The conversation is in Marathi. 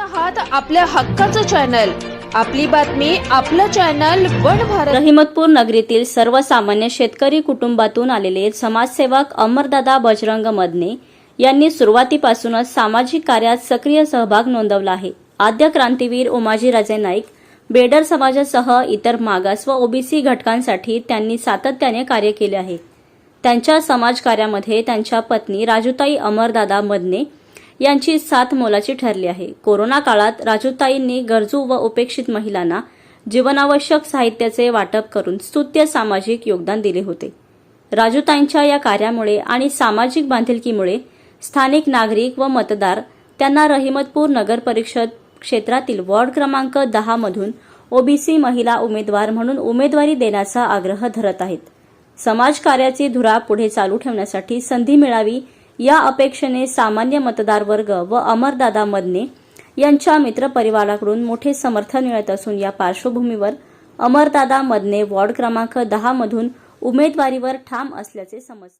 आहात आपल्या हक्काचं चॅनल. आपली बातमी आपलं चॅनल वन भारत. रहिमतपूर नगरीतील सर्वसामान्य शेतकरी कुटुंबातून आलेले समाजसेवक अमरदादा बजरंग मदने यांनी सुरुवातीपासूनच सामाजिक कार्यात सक्रिय सहभाग नोंदवला आहे. आद्य क्रांतीवीर उमाजीराजे नाईक बेडर समाजासह इतर मागास व ओबीसी घटकांसाठी त्यांनी सातत्याने कार्य केले आहे. त्यांच्या समाजकार्यामध्ये त्यांच्या पत्नी राजूताई अमरदादा मदने यांची साथ मोलाची ठरली आहे. कोरोना काळात राजूताईंनी गरजू व उपेक्षित महिलांना जीवनावश्यक साहित्याचे वाटप करून स्तुत्य सामाजिक योगदान दिले होते. राजूताईंच्या या कार्यामुळे आणि सामाजिक बांधिलकीमुळे स्थानिक नागरिक व मतदार त्यांना रहिमतपूर नगर परिषद क्षेत्रातील वॉर्ड क्रमांक दहा मधून ओबीसी महिला उमेदवार म्हणून उमेदवारी देण्याचा आग्रह धरत आहेत. समाजकार्याची धुरा पुढे चालू ठेवण्यासाठी संधी मिळावी या अपेक्षेने सामान्य मतदार वर्ग व अमरदादा मदने यांच्या मित्रपरिवाराकडून मोठे समर्थन मिळत असून या पार्श्वभूमीवर अमरदादा मदने वॉर्ड क्रमांक दहा मधून उमेदवारीवर ठाम असल्याचे समजते.